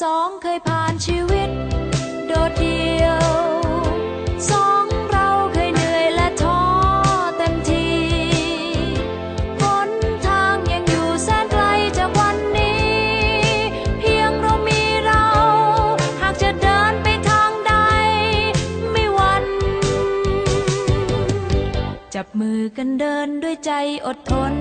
สองเคยผ่านชีวิต โดดเดี่ยวสองเราเคยเหนื่อยและท้อเต็มทีหนทางยังอยู่แสนไกลจากวันนี้ เพียงเรามีเรา หากจะเดินไปทางใด ไม่หวัน จับมือกันเดินด้วยใจอดทน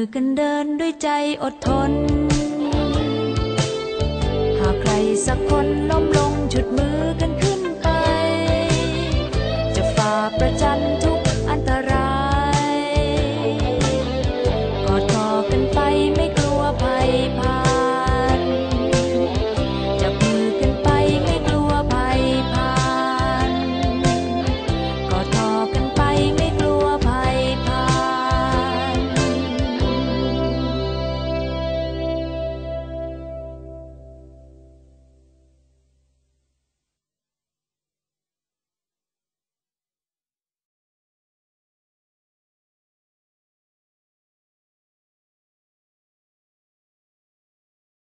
อกันเดินด้วยใจอดทน หากใครสักคนล้มลงชุดมือ